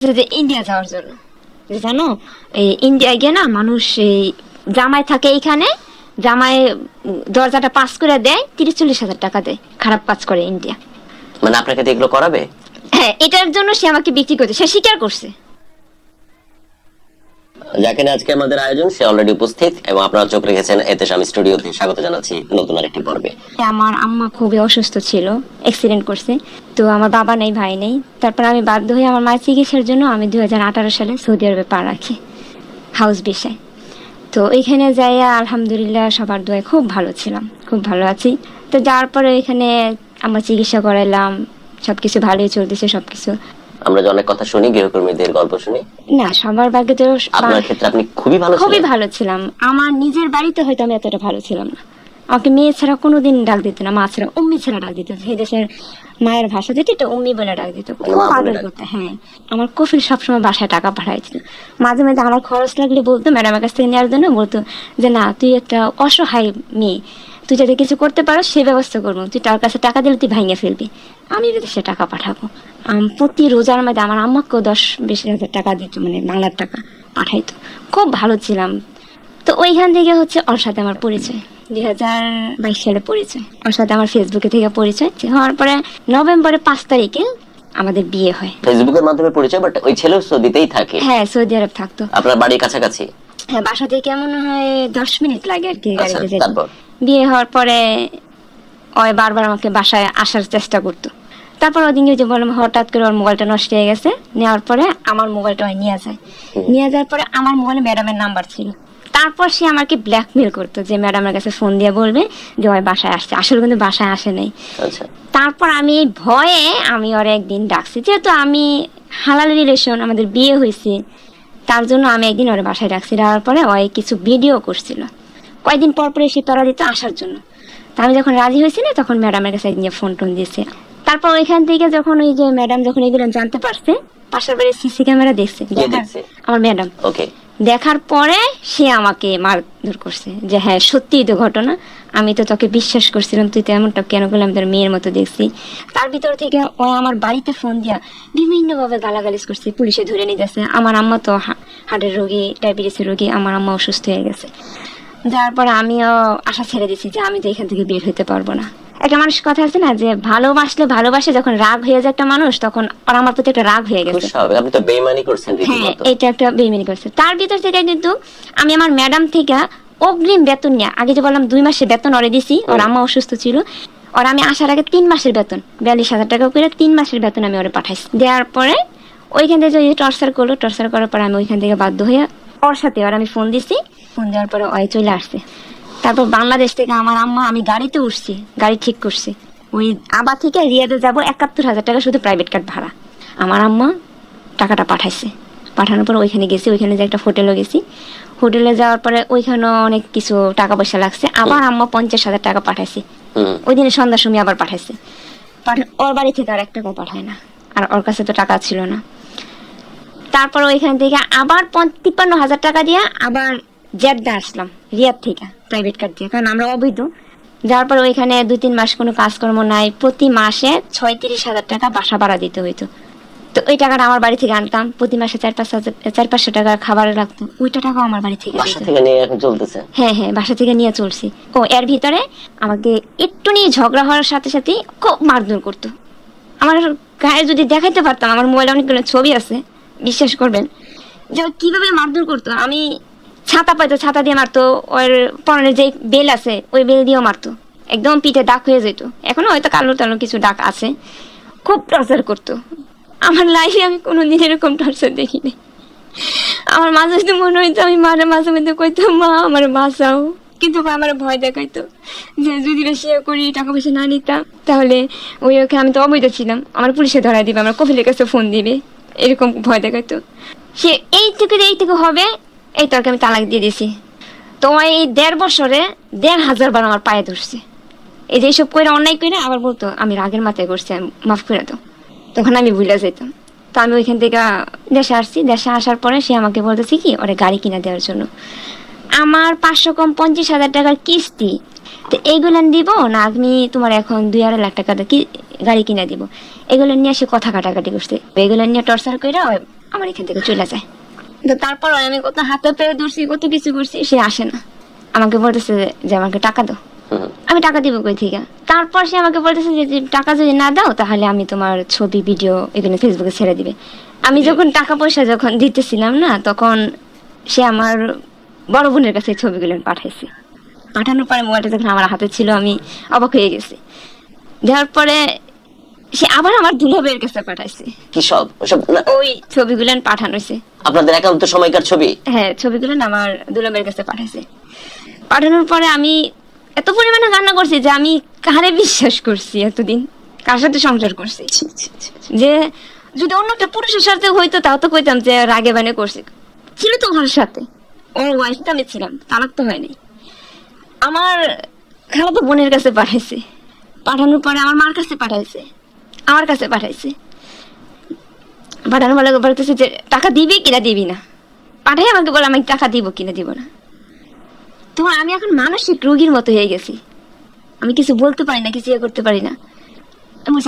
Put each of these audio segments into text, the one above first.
যে ইন্ডিয়া যাওয়ার জন্য। জানো এই ইন্ডিয়া গিয়ে না মানুষ এই জামাই থাকে এইখানে জামাই দরজাটা পাস করে দেয় তিরিশ চল্লিশ হাজার টাকা দেয় খারাপ কাজ করে ইন্ডিয়া মানে আপনাকে এগুলো করাবে? হ্যাঁ এটার জন্য সে আমাকে বিক্রি করছে সে স্বীকার করছে। যাকে আজকে আমাদের আয়োজন, সে অলরেডি উপস্থিত এবং আপনারা চোখ রেখেছেন এতে আমি স্টুডিওতে। স্বাগত জানাচ্ছি নতুন আরেকটি পর্বে। আমার আম্মা খুবই অসুস্থ ছিল অ্যাক্সিডেন্ট করছে। তো আমার বাবা নেই, ভাই নেই। তারপর আমি বাধ্য হয়ে আমার মায়ের চিকিৎসার জন্য আমি দুই হাজার আঠারো সালে সৌদি আরবে পা রাখি হাউস বিষয়। তো এখানে যাইয়া আলহামদুলিল্লাহ সবার দোয়ায় খুব ভালো ছিলাম, খুব ভালো আছি। তো যাওয়ার পরে এখানে আমরা চিকিৎসা করাইলাম, সবকিছু ভালোই চলতেছে, সবকিছু। আমরা যে অনেক কথা শুনি গৃহকর্মীদের গল্প শুনি। না সবার ভাগ্যে তো আপনার ক্ষেত্রে আপনি খুবই ভালো খুবই ভালো ছিলাম। আমার নিজের বাড়িতে হয়তো আমি এতটা ভালো ছিলাম না। আমাকে মেয়ে ছাড়া কোনোদিন ডাক দিত না মা ছাড়া উম্মি ছাড়া ডাক দিত সেই দেশের মায়ের ভাষা যেটা এটা উম্মি বলে ডাক দিত। খুব আদর। করতে হ্যাঁ। আমার কফিল সবসময় বাসায় টাকা পাঠাইছিল। মাঝে মাঝে আমার খরচ লাগলে বলতো ম্যাডামের কাছ থেকে নেওয়ার জন্য বলতো যে না তুই একটা অসহায় মেয়ে তুই যাতে কিছু করতে পারো সে ব্যবস্থা করব। তুই তার কাছে টাকা দিলে তুই ভাঙে ফেলবি। আমি সে টাকা পাঠাবো। প্রতি রোজার মধ্যে আমার আম্মাকেও দশ বিশ হাজার টাকা দিত মানে বাংলার টাকা পাঠাইতো। খুব ভালো ছিলাম। তো ওইখান থেকে হচ্ছে ওর সাথে আমার পরিচয় দুই হাজার বাইশ সালে পরিচয়। ওর সাথে আমার ফেসবুকে থেকে পরিচয়। হওয়ার পরে নভেম্বরে পাঁচ তারিখে আমাদের বিয়ে হয়। ফেসবুকের মাধ্যমে পরিচয় বাট ওই ছেলেও সৌদিতেই থাকে। হ্যাঁ সৌদি আরব থাকতো। আপনার বাড়ির কাছাকাছি? হ্যাঁ বাসা থেকে কেমন হয় দশ মিনিট লাগে আর কি আচ্ছা গাড়িতে বিয়ে হওয়ার পরে ওই বারবার আমাকে বাসায় আসার চেষ্টা করতো। তারপর ওদিন যে বললাম হঠাৎ করে ওর মোবাইলটা নষ্ট হয়ে গেছে। নেওয়ার পরে আমার মোবাইলটা ওই নিয়ে যায়। নিয়ে যাওয়ার পরে আমার মোবাইলে ম্যাডামের নাম্বার ছিল। তারপর সে আমাকে ব্ল্যাকমেল করতো যে ম্যাডামের কাছে ফোন দিয়ে বলবে যে ওই বাসায় আসছে। আসলে কিন্তু বাসায় আসে নাই। আচ্ছা। তারপর আমি ভয়ে আমি ওর একদিন ডাকছি। যেহেতু আমি হালাল রিলেশন আমাদের বিয়ে হয়েছে তার জন্য আমি একদিন ওর বাসায় ডাকছি। ডাকার পরে ওই কিছু ভিডিও করছিল। কয়েকদিন পর পরে সে তরা দিত আসার জন্য। তা আমি যখন রাজি হয়েছি না তখন ম্যাডামের কাছে একদিন ফোন টোন দিয়েছে। তারপর ওইখান থেকে যখন ওই যে ম্যাডাম যখন এগুলো জানতে পারছে পাশের বাড়ির সিসি ক্যামেরা দেখছে? আমার ম্যাডাম ওকে দেখার পরে সে আমাকে মারধর করছে যে হ্যাঁ সত্যিই তো ঘটনা। আমি তো তোকে বিশ্বাস করছিলাম তুই তো এমনটা কেন করলাম তোর মেয়ের মতো দেখছি। তার ভিতর থেকে ও আমার বাড়িতে ফোন দিয়া বিভিন্ন ভাবে গালাগালিজ করছে পুলিশে ধরে নিয়ে গেছে আমার আম্মা তো হার্টের রোগী ডায়াবেটিসের রোগী আমার আম্মা অসুস্থ হয়ে গেছে। যার পরে আমিও আশা ছেড়ে দিছি যে আমি তো এখান থেকে বের হতে পারব না। একটা মানুষ কথা আছে না যে ভালোবাসলে ভালোবাসে যখন রাগ হয়ে যায় একটা মানুষ তখন ওর আমার প্রতি একটা রাগ হয়ে গেছে। আপনি তো বেইমানি করছেন হ্যাঁ এটা একটা বেইমানি করছে। তার ভিতর থেকে কিন্তু আমি আমার ম্যাডাম থেকে অগ্রিম বেতন নিয়ে আগে যে বললাম দুই মাসের বেতন ওরে দিছি ওর আম্মা অসুস্থ ছিল ওর আমি আসার আগে তিন মাসের বেতন বিয়াল্লিশ হাজার টাকা করে তিন মাসের বেতন আমি ওরে পাঠাইছি। দেওয়ার পরে ওইখান থেকে যে টর্চার করল টর্চার করার পর আমি ওইখান থেকে বাধ্য হয়ে ওর সাথে ওর আমি ফোন দিছি। ফোন দেওয়ার পরে ওই চলে আসছে। তারপর বাংলাদেশ থেকে আমার আম্মা আমি গাড়িতে উঠছি গাড়ি ঠিক করছি। ওই আবার থেকে রিয়াদে যাব একাত্তর হাজার টাকা শুধু প্রাইভেট কার ভাড়া। আমার আম্মা টাকাটা পাঠাইছে। পাঠানোর পর ওইখানে গেছি ওইখানে যে একটা হোটেলে গেছি। হোটেলে যাওয়ার পরে ওইখানেও অনেক কিছু টাকা পয়সা লাগছে। আবার আম্মা পঞ্চাশ হাজার টাকা পাঠাইছে। ওই দিনে সন্ধ্যার সময় আবার পাঠাইছে। পাঠা- ওর বাড়ি থেকে আর এক টাকাও পাঠায় না। আর ওর কাছে তো টাকা ছিল না। তারপর ওইখান থেকে আবার তিপ্পান্ন হাজার টাকা দিয়ে আবার জেদ্দা আসলাম রিয়াদ থেকে প্রাইভেট কার দিয়ে কারণ আমরা অবৈধ। যাওয়ার পর ওইখানে দুই তিন মাস কোনো কাজকর্ম নাই প্রতি মাসে ছয়ত্রিশ হাজার টাকা বাসা ভাড়া দিতে হইতো। তো ওই টাকাটা আমার বাড়ি থেকে আনতাম প্রতি মাসে চার পাঁচ হাজার চার পাঁচশো টাকার খাবার লাগতো ওইটা টাকাও আমার বাড়ি থেকে বাসা থেকে নিয়ে এখন চলতেছে? হ্যাঁ হ্যাঁ বাসা থেকে নিয়ে চলছি। ও এর ভিতরে আমাকে একটু নিয়ে ঝগড়া হওয়ার সাথে সাথে খুব মারধর করতো। আমার গায়ে যদি দেখাইতে পারতাম আমার মোবাইলে অনেকগুলো ছবি আছে বিশ্বাস করবেন। যে কীভাবে মারধর করতো আমি ছাতা পাইতো, ছাতা দিয়ে মারতো, ওর পরনের যে বেল আছে, ওই বেল দিয়েও মারতো। একদম পিঠে দাগ হয়ে যেত। এখনও হয়তো কালো টালো কিছু দাগ আছে। খুব টর্চার করতো। আমার লাইফে আমি কোনোদিন এরকম টর্চার দেখিনি। আমার মাঝে মাঝে মনে হইতো, আমি মারে মাঝে মধ্যে কইতো, মা, আমার বাঁচাও। কিন্তু আমার ভয় দেখাইতো যে যদি বেশি করি, টাকা পয়সা না নিতাম, তাহলে ওই ওকে আমি তো অবৈধ ছিলাম। আমার পুলিশে ধরা দিবে, আমার কপিলের কাছে ফোন দিবে। এরকম ভয় দেখাইতো। সে এইটুকু থেকে হবে এই তোকে আমি তালাক দিয়ে দিছি। তোমার এই দেড় বছরে দেড় হাজার বার আমার পায়ে ধরছে। এই যে এইসব করে অন্যায় করে আবার বলতো, আমি রাগের মাথায় করছি মাফ করে দাও। তখন আমি ভুলে যেতাম তো আমি ওইখান থেকে দেশে আসছি। দেশে আসার পরে সে আমাকে বলতেছে কি, ওরে গাড়ি কিনা দেওয়ার জন্য। আমার পাঁচশো কম পঞ্চাশ হাজার টাকার কিস্তি। তো এইগুলো দিব না, আমি তোমার এখন দুই আড়াই লাখ টাকা কি গাড়ি কিনে দিব। এগুলো নিয়ে সে কথা কাটাকাটি করছে। এগুলো নিয়ে টর্চার করে আমার এখান থেকে চলে যায়। তো তারপর আমি কত হাতে পেয়ে ধরছি কত কিছু করছি সে আসে না। আমাকে বলতেছে যে আমাকে টাকা দাও। আমি টাকা দিব কই থেকে? তারপর সে আমাকে বলতেছে যে টাকা যদি না দাও তাহলে আমি তোমার ছবি ভিডিও এখানে ফেসবুকে ছেড়ে দিবে। আমি যখন টাকা পয়সা যখন দিতেছিলাম না তখন সে আমার বড় বোনের কাছে ছবিগুলো পাঠাইছে। পাঠানোর পরে মোবাইলটা যখন আমার হাতে ছিল আমি অবাক হয়ে গেছি। দেওয়ার পরে সে আবার আমার দুলাবের কাছে পাঠাইছে। কি সব? ওসব না, ওই ছবিগুলো পাঠানো হয়েছে। আপনাদের একান্ত সময়কার ছবি। হ্যাঁ ছবিগুলো না আমার দুলাবের কাছে পাঠাইছে। পাঠানোর পরে আমি এত পরিমাণে কান্না করছি যে আমি কারে বিশ্বাস করছি এতদিন? কার সাথে সংসার করছি? যে যদি অন্য একটা পুরুষের সাথে হইতো তাও তো কইতাম যে রাগে বানে করছি। ছিল তো ওর সাথে? ওর ওয়াইফটা আমি ছিলাম তালাক তো হয়নি। আমার খালাতো বোনের কাছে পাঠাইছে। পাঠানোর পরে আমার মার কাছে পাঠাইছে। আমার কাছে পাঠাইছে। পাঠানোর বলে বলতেছে যে টাকা দিবি কিনা দিবি না? পাঠাই আমাকে বলে আমি টাকা দিব কিনা দিব না। তোমার আমি এখন মানসিক রোগীর মতো হয়ে গেছি। আমি কিছু বলতে পারি না কিছু ইয়ে করতে পারি না।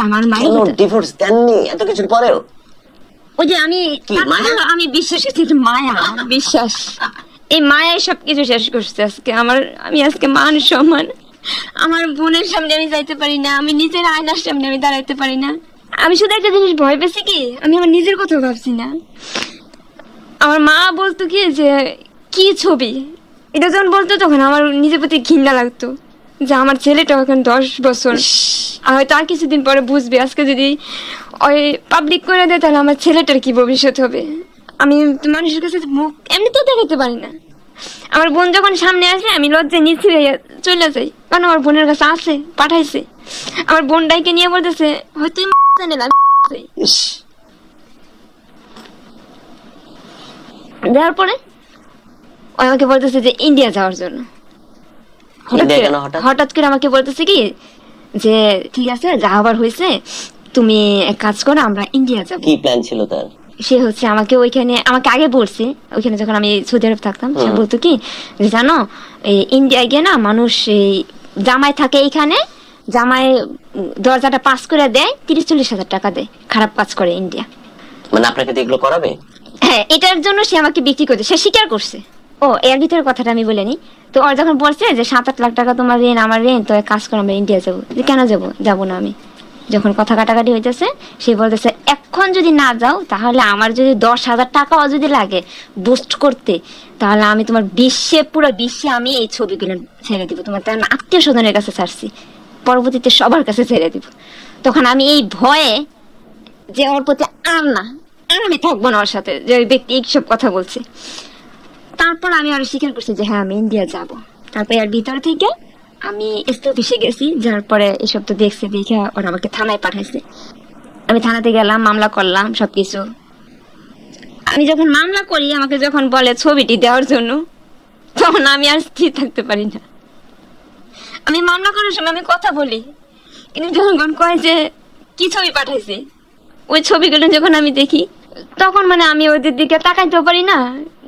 আমার মায়ের ডিভোর্স দেননি? এত কিছুর পরেও? ওই যে আমি আমি বিশ্বাস করছি মায়া বিশ্বাস। এই মায়াই সব কিছু শেষ করছে আজকে। আমার আমি আজকে মান সম্মান আমার বোনের সামনে আমি যাইতে পারি না আমি নিজের আয়নার সামনে আমি দাঁড়াইতে পারি না। আমি শুধু একটা জিনিস ভয় পেয়েছি কি? আমি আমার নিজের কথা ভাবছি না। আমার মা বলতো কি যে কি ছবি? এটা যখন বলতো তখন আমার নিজের প্রতি ঘৃণা লাগতো যে আমার ছেলেটা এখন দশ বছর। আর হয়তো আর কিছুদিন পরে বুঝবে আজকে যদি ওই পাবলিক করে দেয় তাহলে আমার ছেলেটার কি ভবিষ্যৎ হবে? আমি মানুষের কাছে মুখ এমনি তো দেখাতে পারি না। আমার বোন যখন সামনে আসে আমি লজ্জায় নিচে চলে যাই। কারণ আমার বোনের কাছে আছে পাঠাইছে। আমার বোনটাইকে নিয়ে বলতেছে হয়তো ইস, দেওয়ার পরে আমাকে বলতেছে যে ইন্ডিয়া যাওয়ার জন্য। হঠাৎ করে- আমাকে বলতেছে কি যে ঠিক আছে যা হবার হয়েছে তুমি এক কাজ করো আমরা ইন্ডিয়া যাব। কি প্ল্যান ছিল তার? সে হচ্ছে আমাকে ওইখানে আমাকে আগে বলছে ওইখানে যখন আমি সৌদি আরব থাকতাম সে বলতো কি যে জানো এই ইন্ডিয়ায় গিয়ে না মানুষ এই জামাই থাকে এইখানে জামাই দরজাটা পাস করে দেয় তিরিশ চল্লিশ হাজার টাকা দেয় খারাপ কাজ করে ইন্ডিয়া। মানে আপনাকে এগুলো করাবে? হ্যাঁ এটার জন্য সে আমাকে বিক্রি করছে সে স্বীকার করছে। ও এর ভিতরে কথাটা আমি বলে নি তো ওর যখন বলছে যে সাত আট লাখ টাকা তোমার ঋণ আমার ঋণ তো কাজ করো আমরা ইন্ডিয়া যাব। যে কেন যাব যাব না আমি? যখন কথা কাটাকাটি হইতেছে, সে বলতেছে, এখন যদি না যাও, তাহলে আমার যদি দশ হাজার টাকাও যদি লাগে বুস্ট করতে, তাহলে আমি তোমার বিশ্বে, পুরো বিশ্বে আমি এই ছবিগুলো ছেড়ে দিব। তোমার তার আত্মীয় স্বজনের কাছে ছাড়ছি। পরবর্তীতে সবার কাছে ছেড়ে দিব। তখন আমি এই ভয়ে যে ওর প্রতি আর না আর আমি থাকব না ওর সাথে, যে ওই ব্যক্তি এইসব কথা বলছে। তারপর আমি আরও স্বীকার করছি যে হ্যাঁ আমি ইন্ডিয়া যাব। তারপর এর ভিতর থেকে আমি এসপি অফিসে গেছি, যার পরে এসব তো দেখছে, দেখে ওরা আমাকে থানায় পাঠাইছে। আমি থানাতে গেলাম, মামলা করলাম, সবকিছু। আমি যখন মামলা করি, আমাকে যখন বলে ছবিটি দেওয়ার জন্য, তখন আমি আর স্থির থাকতে পারি না। আমি মামলা করার সময় আমি কথা বলি, কিন্তু যখন কয় যে, কি ছবি পাঠাইছে? ওই ছবিগুলো যখন আমি দেখি, তখন মানে আমি ওদের দিকে তাকাইতেও পারি না,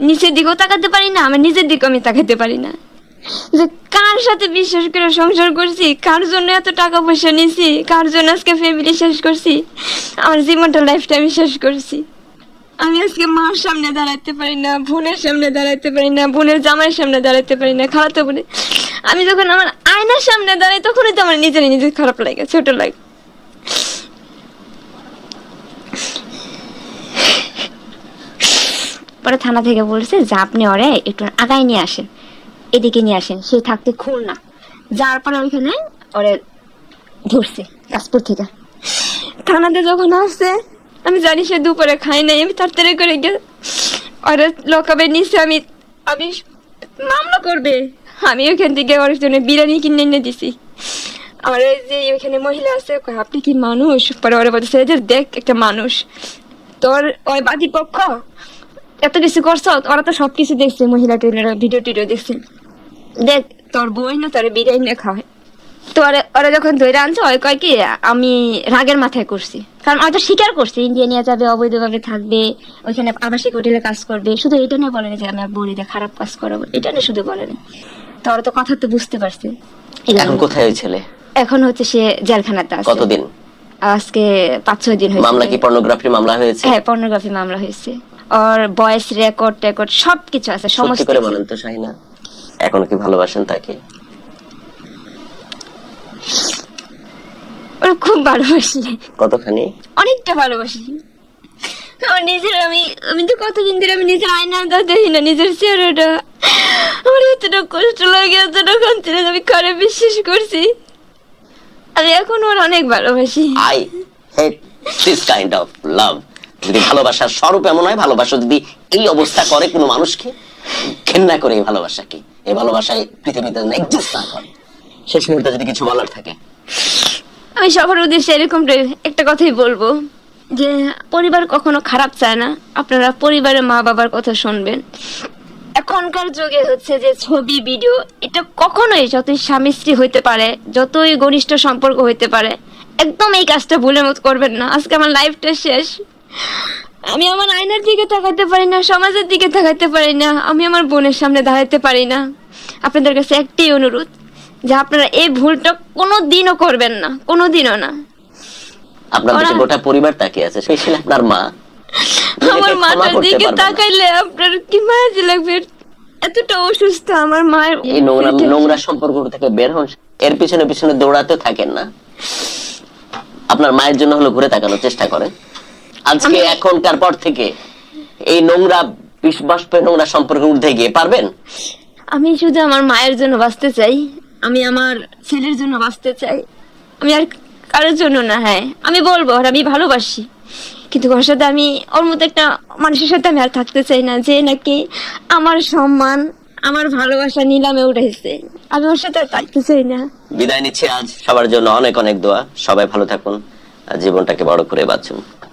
নিচের দিকেও তাকাতে পারি না, আমার নিজের দিকেও আমি তাকাইতে পারি না। যে কার সাথে বিশ্বাস করে সংসার করছি? কার জন্য এত টাকা পয়সা নিয়েছি কার জন্য আজকে ফ্যামিলি শেষ করছি? আমার জীবনটা লাইফটা আমি শেষ করছি। আমি আজকে মার সামনে দাঁড়াতে পারি না, বোনের সামনে দাঁড়াতে পারি না, বোনের জামাইয়ের সামনে দাঁড়াতে পারি না, খালাতো বোনে আমি যখন আমার আয়নার সামনে দাঁড়াই, তখনই তো আমার নিজের নিজের খারাপ লাগে, ছোট লাগে। পরে থানা থেকে বলছে, যে আপনি ওরে একটু আগায় নিয়ে আসেন। এদিকে নিয়ে আসেন, সে থাকতে খুলনা যার পরে ওইখানে ওরে ধরছে কাশপুর থেকে। থানাতে যখন আসছে, আমি জানি সে দুপুরে খাই নাই, আমি তাড়াতাড়ি করে গিয়ে ওরা লোকাবে নিচে আমি আমি মামলা করবে। আমি ওইখান থেকে ওর জন্য বিরিয়ানি কিনে এনে দিছি। এই যে ওইখানে মহিলা আছে আপনি কি মানুষ? পরে ওরা বলতেছে, "এই যে দেখ, একটা মানুষ। তোর ওই বাদী পক্ষ এত কিছু করছ, ওরা তো সব কিছু দেখছে, মহিলা টেলারা ভিডিও টিডিও দেখছে। দেখ তোর বই না তোর বিরিয়ানি না খাওয়ায় তো ওরা যখন ধরে আনছে ওই কয় কি আমি রাগের মাথায় করছি। কারণ হয়তো স্বীকার করছে ইন্ডিয়া নিয়ে যাবে অবৈধভাবে থাকবে ওইখানে আবাসিক হোটেলে কাজ করবে। শুধু এটা নিয়ে বলেনি যে আমি বড়িতে খারাপ কাজ করাবো এটা নিয়ে শুধু বলেনি তো ওরা তো কথা তো বুঝতে পারছে। এখন কোথায় ওই ছেলে? এখন হচ্ছে সে জেলখানাতে আছে। কতদিন? আজকে পাঁচ ছয় দিন হয়েছে। মামলা কি পর্নোগ্রাফির মামলা হয়েছে? হ্যাঁ পর্নোগ্রাফি মামলা হয়েছে। ওর ভয়েস রেকর্ড টেকর্ড সবকিছু আছে সমস্ত করে। বলেন তো শাহিনা। এখনও কি ভালোবাসেন তাকে? ওর খুব ভালোবাসি কতখানি? অনেকটা ভালোবাসি আমার নিজের আমি আমি তো কতদিন ধরে আমি নিজের আয়নাটা দেখি না নিজের চেহারাটা। আমার এতটা কষ্ট লাগে এতটা কাঁদছিল আমি কারে বিশ্বাস করছি? আমি এখন ওর অনেক ভালোবাসি। I hate this kind of love যদি ভালোবাসার স্বরূপ এমন হয় ভালোবাসা যদি এই অবস্থা করে কোনো মানুষকে? ঘেন্না করে এই ভালোবাসাকে। এই ভালোবাসায় পৃথিবীতে এক্সিস্ট না করে শেষ মুহূর্তে যদি কিছু বলার থাকে। আমি সবার উদ্দেশ্যে এরকম একটা কথাই বলব যে, পরিবার কখনো খারাপ চায় না। আপনারা পরিবারের মা বাবার কথা শুনবেন। এখনকার যুগে হচ্ছে যে ছবি, ভিডিও, এটা কখনোই যতই স্বামী স্ত্রী হইতে পারে, যতই ঘনিষ্ঠ সম্পর্ক হইতে পারে, একদম এই কাজটা ভুলের মতো করবেন না। আজকে আমার লাইফটা শেষ। আমি আমার আয়নার দিকে তাকাতে পারি না সমাজের দিকে তাকাতে পারি না আমি আমার বোনের সামনে দাঁড়াতে পারি না। আপনাদের কাছে একটাই অনুরোধ যে আপনারা এই ভুলটা কোনো দিনও করবেন না কোনো দিনও না আপনার দিকে গোটা পরিবার তাকিয়ে আছে স্পেশালি আপনার মা। আমার করতে দিকে তাকাইলে আপনার কি মায়া যে লাগবে? এতটা অসুস্থ আমার মায়ের এই নোংরা নোংরা সম্পর্ক থেকে বের হন। এর পিছনে পিছনে দৌড়াতে থাকেন না। আপনার মায়ের জন্য হলো ঘুরে তাকানোর চেষ্টা করেন। আজকে এখনকার পর থেকে এই নোংরা বিশ্বাস নোংরা সম্পর্কে উঠে গিয়ে পারবেন? আমি শুধু আমার মায়ের জন্য বাঁচতে চাই আমি আমার ছেলের জন্য বাঁচতে চাই আমি আর কারোর জন্য না হ্যাঁ। আমি বলব আর আমি ভালোবাসি। কিন্তু ওর সাথে আমি ওর মতো একটা মানুষের সাথে আমি আর থাকতে চাই না যে নাকি আমার সম্মান আমার ভালোবাসা নিলামে উঠেছে। আমি ওর সাথে আর থাকতে চাই না। বিদায় নিচ্ছি আজ সবার জন্য অনেক অনেক দোয়া। সবাই ভালো থাকুন জীবনটাকে বড় করে বাঁচুন।